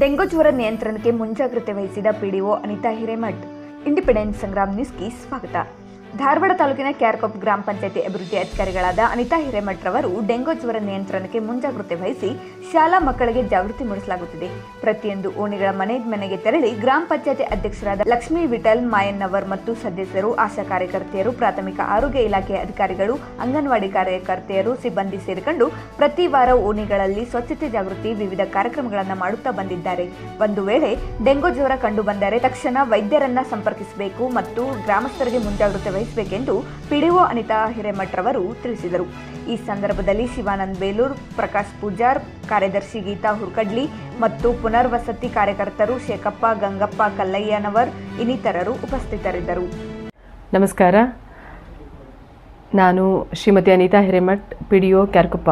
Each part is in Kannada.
ಡೆಂಗು ಜ್ವರ ನಿಯಂತ್ರಣಕ್ಕೆ ಮುಂಜಾಗ್ರತೆ ವಹಿಸಿದ ಪಿಡಿಒ ಅನಿತಾ ಹಿರೇಮಠ್. ಇಂಡಿಪೆಂಡೆನ್ಸ್ ಸಂಗ್ರಾಮ್ ನ್ಯೂಸ್ಗೆ ಸ್ವಾಗತ. ಧಾರವಾಡ ತಾಲೂಕಿನ ಕ್ಯಾರ್ಕೊಪ್ ಗ್ರಾಮ ಪಂಚಾಯತಿ ಅಭಿವೃದ್ಧಿ ಅಧಿಕಾರಿಗಳಾದ ಅನಿತಾ ಹಿರೇಮಠ್ ರವರು ಡೆಂಗು ಜ್ವರ ನಿಯಂತ್ರಣಕ್ಕೆ ಮುಂಜಾಗ್ರತೆ ವಹಿಸಿ ಶಾಲಾ ಮಕ್ಕಳಿಗೆ ಜಾಗೃತಿ ಮೂಡಿಸಲಾಗುತ್ತಿದೆ. ಪ್ರತಿಯೊಂದು ಓಣಿಗಳ ಮನೆ ಮನೆಗೆ ತೆರಳಿ ಗ್ರಾಮ ಪಂಚಾಯತಿ ಅಧ್ಯಕ್ಷರಾದ ಲಕ್ಷ್ಮೀ ವಿಠಲ್ ಮಾಯನ್ನವರ್ ಮತ್ತು ಸದಸ್ಯರು, ಆಶಾ ಕಾರ್ಯಕರ್ತೆಯರು, ಪ್ರಾಥಮಿಕ ಆರೋಗ್ಯ ಇಲಾಖೆ ಅಧಿಕಾರಿಗಳು, ಅಂಗನವಾಡಿ ಕಾರ್ಯಕರ್ತೆಯರು ಸಿಬ್ಬಂದಿ ಸೇರಿಕೊಂಡು ಪ್ರತಿ ವಾರ ಓಣಿಗಳಲ್ಲಿ ಸ್ವಚ್ಛತೆ ಜಾಗೃತಿ ವಿವಿಧ ಕಾರ್ಯಕ್ರಮಗಳನ್ನು ಮಾಡುತ್ತಾ ಬಂದಿದ್ದಾರೆ. ಒಂದು ವೇಳೆ ಡೆಂಗು ಜ್ವರ ಕಂಡು ಬಂದರೆ ತಕ್ಷಣ ವೈದ್ಯರನ್ನ ಸಂಪರ್ಕಿಸಬೇಕು ಮತ್ತು ಗ್ರಾಮಸ್ಥರಿಗೆ ಮುಂಜಾಗ್ರತೆ ವಹಿಸಬೇಕೆಂದು ಪಿಡಿಒ ಅನಿತಾ ಹಿರೇಮಠ್ರವರು ತಿಳಿಸಿದರು. ಈ ಸಂದರ್ಭದಲ್ಲಿ ಶಿವಾನಂದ್ ಬೇಲೂರ್, ಪ್ರಕಾಶ್ ಪೂಜಾರ್, ಕಾರ್ಯದರ್ಶಿ ಗೀತಾ ಹುರ್ಕಡ್ಲಿ ಮತ್ತು ಪುನರ್ವಸತಿ ಕಾರ್ಯಕರ್ತರು ಶೇಖಪ್ಪ, ಗಂಗಪ್ಪ ಕಲ್ಲಯ್ಯನವರ್ ಇನ್ನಿತರರು ಉಪಸ್ಥಿತರಿದ್ದರು. ನಮಸ್ಕಾರ. ನಾನು ಶ್ರೀಮತಿ ಅನಿತಾ ಹಿರೇಮಠ್, ಪಿಡಿಒ ಕ್ಯಾರ್ಕುಪ್ಪ.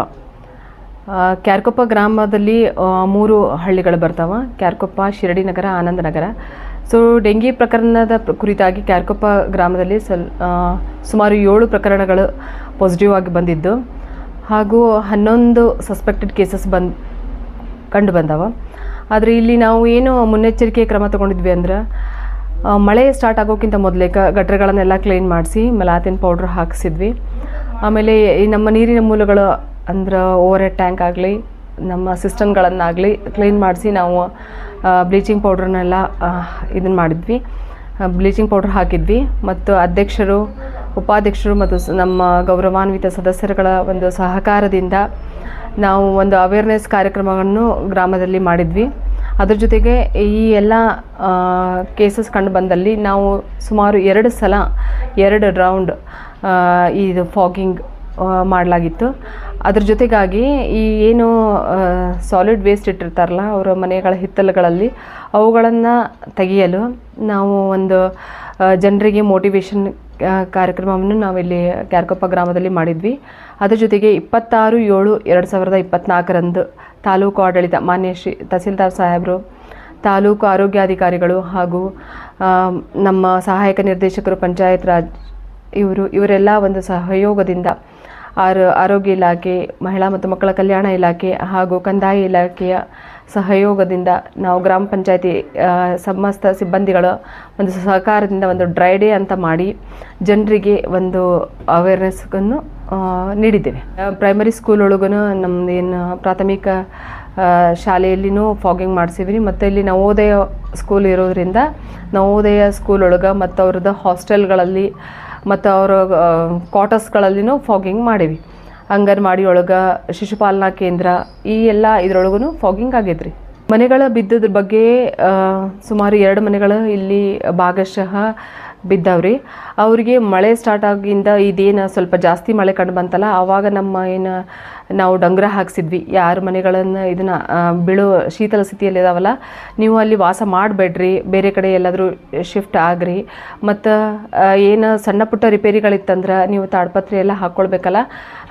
ಕ್ಯಾರ್ಕೊಪ್ಪ ಗ್ರಾಮದಲ್ಲಿ ಮೂರು ಹಳ್ಳಿಗಳು ಬರ್ತಾವೆ. ಕ್ಯಾರ್ಕೊಪ್ಪ, ಶಿರಡಿ ನಗರ, ಆನಂದ ನಗರ. ಸೊ ಡೆಂಗಿ ಪ್ರಕರಣದ ಕುರಿತಾಗಿ ಕ್ಯಾರ್ಕೊಪ್ಪ ಗ್ರಾಮದಲ್ಲಿ ಸಲ್ ಸುಮಾರು ಏಳು ಪ್ರಕರಣಗಳು ಪಾಸಿಟಿವ್ ಆಗಿ ಬಂದಿದ್ದು. ಹಾಗೂ ಹನ್ನೊಂದು ಸಸ್ಪೆಕ್ಟೆಡ್ ಕೇಸಸ್ ಬಂದ್, ಕಂಡು ಬಂದವ. ಆದರೆ ಇಲ್ಲಿ ನಾವು ಏನು ಮುನ್ನೆಚ್ಚರಿಕೆ ಕ್ರಮ ತಗೊಂಡಿದ್ವಿ ಅಂದ್ರೆ ಮಳೆ ಸ್ಟಾರ್ಟ್ ಆಗೋಕ್ಕಿಂತ ಮೊದಲೇ ಕ ಕ್ಲೀನ್ ಮಾಡಿಸಿ ಮಲಾತಿನ ಪೌಡ್ರ್ ಹಾಕಿಸಿದ್ವಿ. ಆಮೇಲೆ ನಮ್ಮ ನೀರಿನ ಮೂಲಗಳು ಅಂದ್ರೆ ಓವರ್ ಹೆಡ್ ಟ್ಯಾಂಕ್ ಆಗಲಿ, ನಮ್ಮ ಸಿಸ್ಟಮ್ಗಳನ್ನಾಗಲಿ ಕ್ಲೀನ್ ಮಾಡಿಸಿ ನಾವು ಬ್ಲೀಚಿಂಗ್ ಪೌಡ್ರನ್ನೆಲ್ಲ ಇದನ್ನು ಮಾಡಿದ್ವಿ. ಬ್ಲೀಚಿಂಗ್ ಪೌಡ್ರ್ ಹಾಕಿದ್ವಿ. ಮತ್ತು ಅಧ್ಯಕ್ಷರು, ಉಪಾಧ್ಯಕ್ಷರು ಮತ್ತು ನಮ್ಮ ಗೌರವಾನ್ವಿತ ಸದಸ್ಯರುಗಳ ಒಂದು ಸಹಕಾರದಿಂದ ನಾವು ಒಂದು ಅವೇರ್ನೆಸ್ ಕಾರ್ಯಕ್ರಮವನ್ನು ಗ್ರಾಮದಲ್ಲಿ ಮಾಡಿದ್ವಿ. ಅದ್ರ ಜೊತೆಗೆ ಈ ಎಲ್ಲ ಕೇಸಸ್ ಕಂಡು ಬಂದಲ್ಲಿ ನಾವು ಸುಮಾರು ಎರಡು ಸಲ, ಎರಡು ರೌಂಡ್ ಇದು ಫಾಗಿಂಗ್ ಮಾಡಲಾಗಿತ್ತು. ಅದ್ರ ಜೊತೆಗಾಗಿ ಈ ಏನು ಸಾಲಿಡ್ ವೇಸ್ಟ್ ಇಟ್ಟಿರ್ತಾರಲ್ಲ ಅವರ ಮನೆಗಳ ಹಿತ್ತಲುಗಳಲ್ಲಿ, ಅವುಗಳನ್ನು ತೆಗೆಯಲು ನಾವು ಒಂದು ಜನರಿಗೆ ಮೋಟಿವೇಶನ್ ಕಾರ್ಯಕ್ರಮವನ್ನು ನಾವಿಲ್ಲಿ ಕ್ಯಾರ್ಕೊಪ್ಪ ಗ್ರಾಮದಲ್ಲಿ ಮಾಡಿದ್ವಿ. ಅದ್ರ ಜೊತೆಗೆ ಇಪ್ಪತ್ತಾರು ಏಳು ಎರಡು ಸಾವಿರದ ಇಪ್ಪತ್ತ್ನಾಲ್ಕರಂದು ತಾಲೂಕು ಆಡಳಿತ, ಮಾನ್ಯ ಶ್ರೀ ತಹಸೀಲ್ದಾರ್ ಸಾಹೇಬರು, ತಾಲೂಕು ಆರೋಗ್ಯಾಧಿಕಾರಿಗಳು ಹಾಗೂ ನಮ್ಮ ಸಹಾಯಕ ನಿರ್ದೇಶಕರು, ಪಂಚಾಯತ್ ರಾಜ್ ಇವರು ಇವರೆಲ್ಲ ಒಂದು ಸಹಯೋಗದಿಂದ ಆರೋ ಆರೋಗ್ಯ ಇಲಾಖೆ, ಮಹಿಳಾ ಮತ್ತು ಮಕ್ಕಳ ಕಲ್ಯಾಣ ಇಲಾಖೆ ಹಾಗೂ ಕಂದಾಯ ಇಲಾಖೆಯ ಸಹಯೋಗದಿಂದ ನಾವು ಗ್ರಾಮ ಪಂಚಾಯತಿ ಸಮಸ್ತ ಸಿಬ್ಬಂದಿಗಳ ಒಂದು ಸಹಕಾರದಿಂದ ಒಂದು ಡ್ರೈ ಡೇ ಅಂತ ಮಾಡಿ ಜನರಿಗೆ ಒಂದು ಅವೇರ್ನೆಸ್ಗನ್ನು ನೀಡಿದ್ದೇವೆ. ಪ್ರೈಮರಿ ಸ್ಕೂಲ್ ಒಳಗೂ ನಮ್ದು ಏನು ಪ್ರಾಥಮಿಕ ಶಾಲೆಯಲ್ಲಿನೂ ಫಾಗಿಂಗ್ ಮಾಡಿಸಿವಿ ಮತ್ತು ಇಲ್ಲಿ ನವೋದಯ ಸ್ಕೂಲ್ ಇರೋದ್ರಿಂದ ನವೋದಯ ಸ್ಕೂಲ್ ಒಳಗೆ ಮತ್ತು ಅವ್ರದ್ದು ಹಾಸ್ಟೆಲ್ಗಳಲ್ಲಿ ಮತ್ತು ಅವರ ಕ್ವಾರ್ಟರ್ಸ್ಗಳಲ್ಲಿನೂ ಫಾಗಿಂಗ್ ಮಾಡೀವಿ. ಅಂಗನವಾಡಿ ಒಳಗೆ ಶಿಶುಪಾಲನಾ ಕೇಂದ್ರ, ಈ ಎಲ್ಲ ಇದರೊಳಗೂ ಫಾಗಿಂಗ್ ಆಗೈತ್ರಿ. ಮನೆಗಳ ಬಿದ್ದದ್ರ ಬಗ್ಗೆ ಸುಮಾರು ಎರಡು ಮನೆಗಳು ಇಲ್ಲಿ ಭಾಗಶಃ ಬಿದ್ದವ್ರಿ. ಅವರಿಗೆ ಮಳೆ ಸ್ಟಾರ್ಟ್ ಆಗಿಂದ ಇದೇನು ಸ್ವಲ್ಪ ಜಾಸ್ತಿ ಮಳೆ ಕಂಡು ಬಂತಲ್ಲ ಆವಾಗ ನಮ್ಮ ಏನು ನಾವು ಡಂಗ್ರ ಹಾಕ್ಸಿದ್ವಿ. ಯಾರು ಮನೆಗಳನ್ನು ಇದನ್ನು ಬೀಳೋ ಶೀತಲ ಸ್ಥಿತಿಯಲ್ಲಿ ಇದಾವಲ್ಲ, ನೀವು ಅಲ್ಲಿ ವಾಸ ಮಾಡಬೇಡ್ರಿ. ಬೇರೆ ಕಡೆ ಎಲ್ಲಾದರೂ ಶಿಫ್ಟ್ ಆಗ್ರಿ. ಮತ್ತು ಏನು ಸಣ್ಣ ಪುಟ್ಟ ರಿಪೇರಿಗಳಿತ್ತಂದ್ರೆ ನೀವು ತಾಡ್ಪತ್ರೆ ಎಲ್ಲ ಹಾಕ್ಕೊಳ್ಬೇಕಲ್ಲ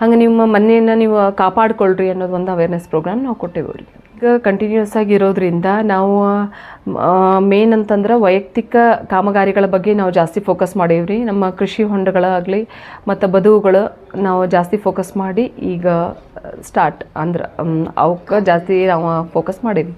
ಹಂಗೆ ನಿಮ್ಮ ಮನೆಯನ್ನು ನೀವು ಕಾಪಾಡ್ಕೊಳ್ರಿ ಅನ್ನೋದು ಒಂದು ಅವೇರ್ನೆಸ್ ಪ್ರೋಗ್ರಾಮ್ ನಾವು ಕೊಟ್ಟೇವೆ ಈಗ ಕಂಟಿನ್ಯೂಸ್ ಆಗಿ ಇರೋದ್ರಿಂದ ನಾವು ಮೇನ್ ಅಂತಂದ್ರೆ ವೈಯಕ್ತಿಕ ಕಾಮಗಾರಿಗಳ ಬಗ್ಗೆ ನಾವು ಜಾಸ್ತಿ ಫೋಕಸ್ ಮಾಡೀವ್ರಿ. ನಮ್ಮ ಕೃಷಿ ಹೊಂಡಗಳಾಗಲಿ, ಮತ್ತು ಬದುವುಗಳು ನಾವು ಜಾಸ್ತಿ ಫೋಕಸ್ ಮಾಡಿ ಈಗ ಸ್ಟಾರ್ಟ್ ಅಂದ್ರೆ ಅವಕ್ಕೆ ಜಾಸ್ತಿ ನಾವು ಫೋಕಸ್ ಮಾಡೀವಿ